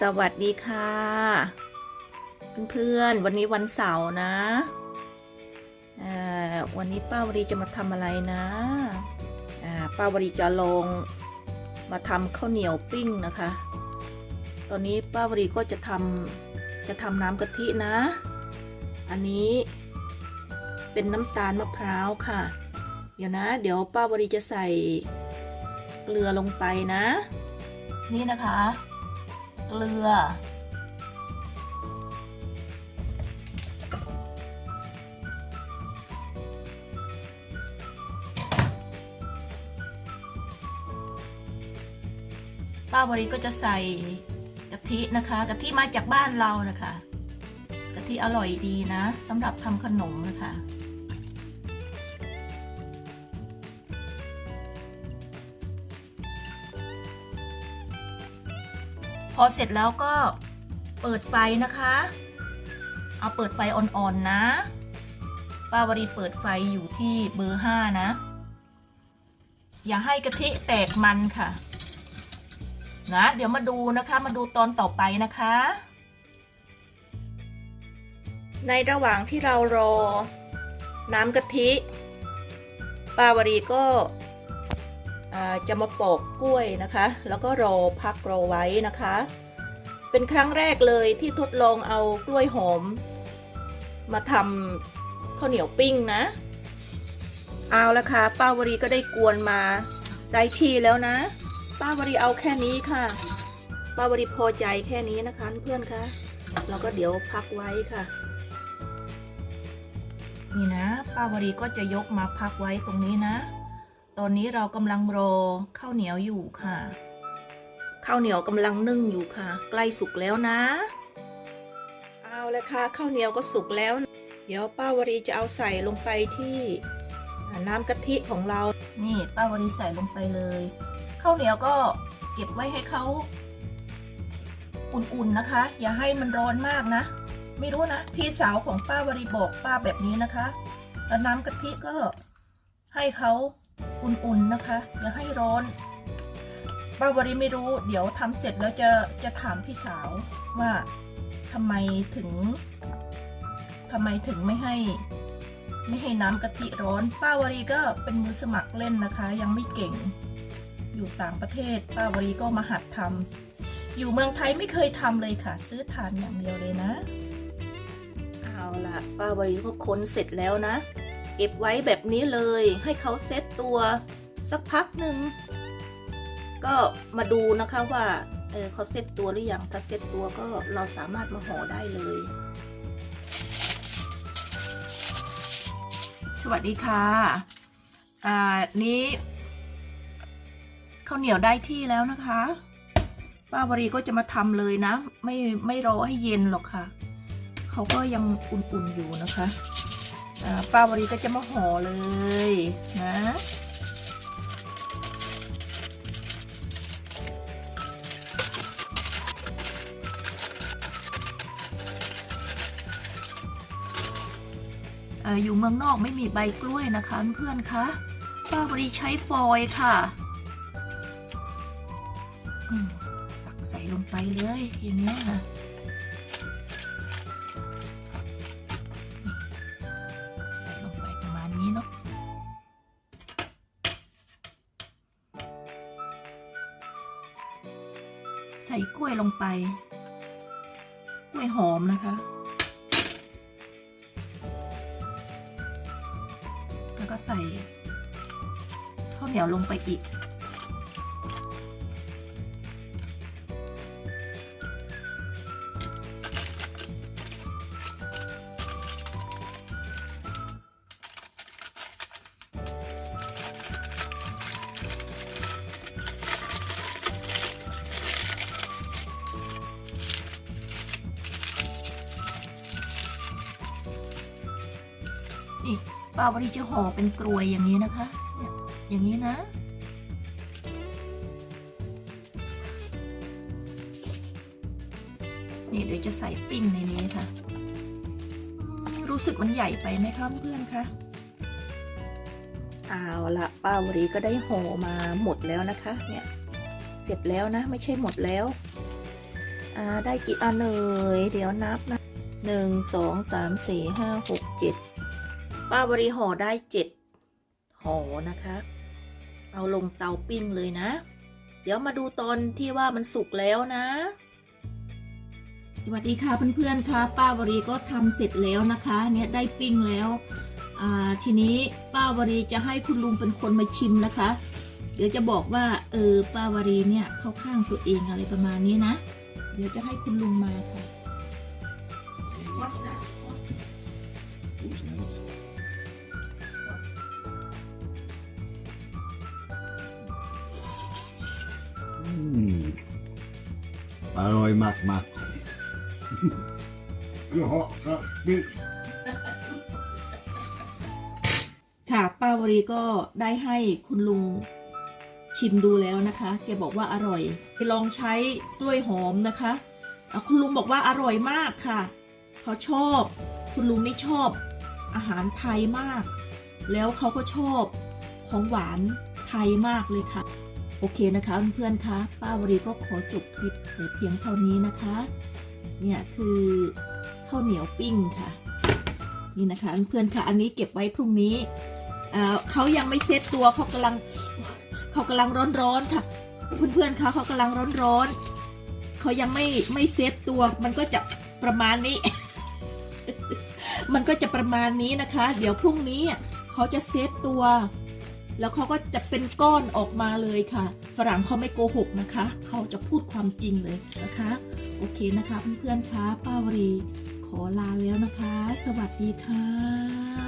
สวัสดีค่ะ เพื่อนๆวันนี้วันเสาร์นะวันนี้ป้าวรีจะมาทำอะไรนะป้าวรีจะลงมาทำข้าวเหนียวปิ้งนะคะ ตอนนี้ป้าวรีก็จะทำจะทำน้ำกะทินะ อันนี้เป็นน้ำตาลมะพร้าวค่ะ เดี๋ยวนะ เดี๋ยวป้าวรีจะใส่เกลือลงไปนะ นี่นะคะ เกลือ ป้าบริก็จะใส่กะทินะคะกะทิมาจากบ้านเรานะคะกะทิอร่อยดีนะสำหรับทำขนมนะคะ อเสร็จแล้วก็เปิดไฟนะคะ เอาเปิดไฟอ่อนๆนะ ป้าวรีเปิดไฟอยู่ที่เบอร์ห้านะ อย่าให้กะทิแตกมันค่ะ นะ เดี๋ยวมาดูนะคะ มาดูตอนต่อไปนะคะ ในระหว่างที่เรารอ น้ำกะทิ ป้าวรีก็ จะมาปอกกล้วยนะคะ แล้วก็รอพักรอไว้นะคะ เป็นครั้งแรกเลยที่ทดลองเอากล้วยหอม มาทำข้าวเหนียวปิ้งนะ เอาละค่ะ ป้าวรีก็ได้กวนมาได้ที่แล้วนะ ป้าวรีเอาแค่นี้ค่ะ ป้าวรีพอใจแค่นี้นะคะเพื่อนคะแล้วก็เดี๋ยวพักไว้ค่ะ นี่นะ ป้าวรีก็จะยกมาพักไว้ตรงนี้นะ ตอนนี้เรากำลังรอข้าวเหนียวอยู่ค่ะ ข้าวเหนียวกำลังนึ่งอยู่ค่ะ ใกล้สุกแล้วนะ เอาละค่ะข้าวเหนียวก็สุกแล้ว เดี๋ยวป้าวรีจะเอาใส่ลงไปที่น้ำกะทิของเรา นี่ป้าวรีใส่ลงไปเลยข้าวเหนียวก็เก็บไว้ให้เขาอุ่นๆนะคะ อย่าให้มันร้อนมากนะ ไม่รู้นะ พี่สาวของป้าวรีบอกป้าแบบนี้นะคะ แล้วน้ำกะทิก็ให้เขา อุ่นๆนะคะ อย่าให้ร้อนป้าวรีไม่รู้ เดี๋ยวทำเสร็จแล้วจะจะถามพี่สาวว่าทำไมถึงทำไมถึงไม่ให้ ไม่ให้น้ำกะทิร้อน ป้าวรีก็เป็นมือสมัครเล่นนะคะ ยังไม่เก่ง อยู่ต่างประเทศ ป้าวรีก็มาหัดทำอยู่เมืองไทยไม่เคยทำเลยค่ะ ซื้อทานอย่างเดียวเลยนะ เอาละป้าวรีก็ค้นเสร็จแล้วนะ ก็บไว้แบบนี้เลย ให้เขาเซตตัวสักพักหนึ่งก็มาดูนะคะว่าเออเขาเซตตัวหรือยังถ้าเซตตัวก็เราสามารถมาห่อได้เลย สวัสดีค่ะ อ่า นี้ข้าวเหนียวได้ที่แล้วนะคะ ป้าวรีก็จะมาทำเลยนะ ไม่ไม่รอให้เย็นหรอกค่ะ เขาก็ยังอุ่นๆอยู่นะคะ ป้าวรีก็จะมาห่อเลยนะอยู่เมืองนอกไม่มีใบกล้วยนะคะเพื่อนคะป้าบริใช้ฟอยล์ค่ะตักใส่ลงไปเลยอย่างเงี้ยนะ ส่กล้วยลงไป กล้วยหอมนะคะ แล้วก็ใส่ข้าวเหนียวลงไปอีก นี่ป้าวรีจะห่อเป็นกรวยอย่างนี้นะคะเนี่ยอย่างนี้นะนี่เดี๋ยวจะใส่ปิ้งในนี้ค่ะ รู้สึกมันใหญ่ไปไหมคะเพื่อนคะเอาละป้าวรีก็ได้ห่อมาหมดแล้วนะคะ เนี่ย เสร็จแล้วนะ ไม่ใช่หมดแล้ว อ่า ได้กี่อันเลยเดี๋ยวนับนะหนึ่งสองสามสี่ห้าหกเจ็ด ป้าบริห่อได้เจ็ดห่อนะคะ เอาลงเตาปิ้งเลยนะ เดี๋ยวมาดูตอนที่ว่ามันสุกแล้วนะ สวัสดีค่ะเพื่อนๆค่ะ ป้าวรีก็ทำเสร็จแล้วนะคะ เนี่ยได้ปิ้งแล้วอ่าทีนี้ป้าวรีจะให้คุณลุงเป็นคนมาชิมนะคะ เดี๋ยวจะบอกว่าเออป้าวรีเนี่ยเข้าข้างตัวเองอะไรประมาณนี้นะ เดี๋ยวจะให้คุณลุงมาค่ะ อร่อยมากมากคือเหาะครับบิ๊กค่ะป้าวรีก็ได้ให้คุณลุงชิมดูแล้วนะคะ แกบอกว่าอร่อยไปลองใช้กล้วยหอมนะคะอะคุณลุงบอกว่าอร่อยมากค่ะ เขาชอบ คุณลุงนี่ชอบอาหารไทยมาก แล้วเขาก็ชอบของหวานไทยมากเลยค่ะ โอเคนะคะเพื่อนๆคะป้าวรีก็ขอจบคลิปแต่เพียงเท่านี้นะคะ เนี่ยคือข้าวเหนียวปิ้งค่ะ นี่นะคะเพื่อนๆค่ะอันนี้เก็บไว้พรุ่งนี้เเขายังไม่เซ็ตตัวเขากำลังเขากำลังร้อนๆค่ะ เพื่อนๆคะเขากำลังร้อนๆเขายังไม่ไม่เซ็ตตัว มันก็จะประมาณนี้ มันก็จะประมาณนี้นะคะ เดี๋ยวพรุ่งนี้เขาจะเซ็ตตัว แล้วเขาก็จะเป็นก้อนออกมาเลยค่ะ ฝรั่งเขาไม่โกหกนะคะ เขาจะพูดความจริงเลยนะคะ โอเคนะคะเพื่อนๆคะป้าวรี ขอลาแล้วนะคะ สวัสดีค่ะ